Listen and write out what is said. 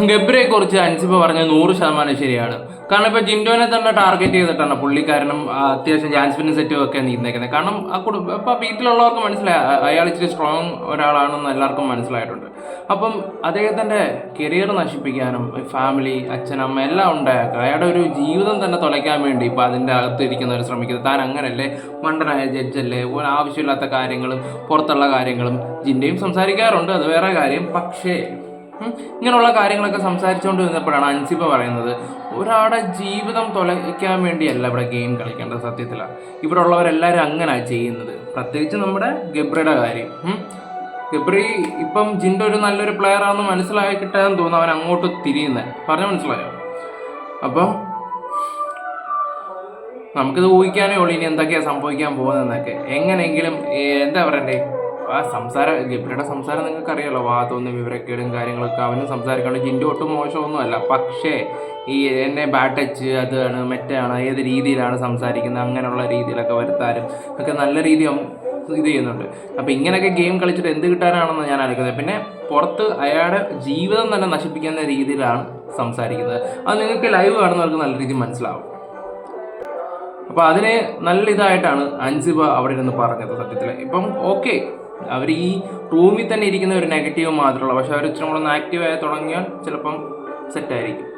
ഗബ്രിയെ കുറിച്ച് അൻസിബ പറഞ്ഞ നൂറ് ശതമാനം ശരിയാണ്. കാരണം ഇപ്പൊ ജിൻഡോനെ തന്നെ ടാർഗറ്റ് ചെയ്തിട്ടാണ് പുള്ളിക്കാരനും അത്യാവശ്യം ജാൻസ്പിനും സെറ്റും ഒക്കെ നീന്തേക്കുന്നത് കാരണം ആ കുടുംബം ഇപ്പൊ വീട്ടിലുള്ളവർക്ക് മനസ്സിലായി അയാൾ ഇച്ചിരി സ്ട്രോങ് ഒരാളാണെന്ന് എല്ലാവർക്കും മനസ്സിലായിട്ടുണ്ട്. അപ്പം അദ്ദേഹത്തിന്റെ കരിയർ നശിപ്പിക്കാനും ഫാമിലി അച്ഛനമ്മ എല്ലാം ഉണ്ടാക്കുക അയാളുടെ ഒരു ജീവിതം തന്നെ തുലയ്ക്കാൻ വേണ്ടി ഇപ്പൊ അതിന്റെ അകത്ത് ഇരിക്കുന്നവർ ശ്രമിക്കുന്നത്. താൻ അങ്ങനല്ലേ? മണ്ടനായ ജഡ്ജല്ലേ ആവശ്യമില്ലാത്ത കാര്യങ്ങളും പുറത്തുള്ള കാര്യങ്ങളും ജിൻഡയും സംസാരിക്കാറുണ്ട്. അത് വേറെ കാര്യം. പക്ഷേ. ഇങ്ങനെയുള്ള കാര്യങ്ങളൊക്കെ സംസാരിച്ചുകൊണ്ട് വന്നപ്പോഴാണ് അൻസിബ പറയുന്നത് ഒരാളുടെ ജീവിതം തുലയ്ക്കാൻ വേണ്ടിയല്ല ഇവിടെ ഗെയിം കളിക്കേണ്ടത് സത്യത്തിലാണ് ഇവിടെ ഉള്ളവരെല്ലാവരും അങ്ങനെയാണ് ചെയ്യുന്നത്. പ്രത്യേകിച്ച് നമ്മുടെ ഗബ്രിയുടെ കാര്യം. ഗബ്രി ഇപ്പം ജിന്റെ ഒരു നല്ലൊരു പ്ലെയർ ആണെന്ന് മനസ്സിലായി കിട്ടാൻ തോന്നുന്നു അവൻ അങ്ങോട്ട് തിരിയുന്നത് പറഞ്ഞു മനസ്സിലായോ? അപ്പം നമുക്കിത് ഊഹിക്കാനേ ഉള്ളൂ ഇനി എന്തൊക്കെയാണ് സംഭവിക്കാൻ പോകുന്നതെന്നൊക്കെ. എങ്ങനെയെങ്കിലും എന്താ പറയണ്ടേ? ആ സംസാരം ഗബ്രിയുടെ സംസാരം നിങ്ങൾക്ക് അറിയാലോ വാദമൊന്നും വിവരക്കേടും കാര്യങ്ങളൊക്കെ അവനും സംസാരിക്കാണ്ട് ജിന്റെ ഒട്ടും മോശമൊന്നുമല്ല. പക്ഷേ ഈ എന്നെ ബാഡ് ടച്ച് അതാണ് മറ്റാണ് ഏത് രീതിയിലാണ് സംസാരിക്കുന്നത് അങ്ങനെയുള്ള രീതിയിലൊക്കെ വരുത്താനും ഒക്കെ നല്ല രീതി ഇത് ചെയ്യുന്നുണ്ട്. അപ്പം ഇങ്ങനെയൊക്കെ ഗെയിം കളിച്ചിട്ട് എന്ത് കിട്ടാനാണെന്ന് ഞാൻ ആലോചിക്കുന്നത്. പിന്നെ പുറത്ത് അയാളുടെ ജീവിതം തന്നെ നശിപ്പിക്കുന്ന രീതിയിലാണ് സംസാരിക്കുന്നത്. അത് നിങ്ങൾക്ക് ലൈവ് കാണുന്നവർക്ക് നല്ല രീതിയിൽ മനസ്സിലാവും. അപ്പൊ അതിനെ നല്ല ഇതായിട്ടാണ് അൻസിബ അവിടെ ഇരുന്ന് പറഞ്ഞത് സത്യത്തിൽ ഇപ്പം ഓക്കെ അവർ ഈ റൂമിൽ തന്നെ ഇരിക്കുന്ന ഒരു നെഗറ്റീവ് മാത്രമുള്ളൂ പക്ഷെ അവർ ഇച്ചിരി കൂടെ ഒന്ന് ആക്റ്റീവ് ആയി തുടങ്ങിയാൽ ചിലപ്പം സെറ്റായിരിക്കും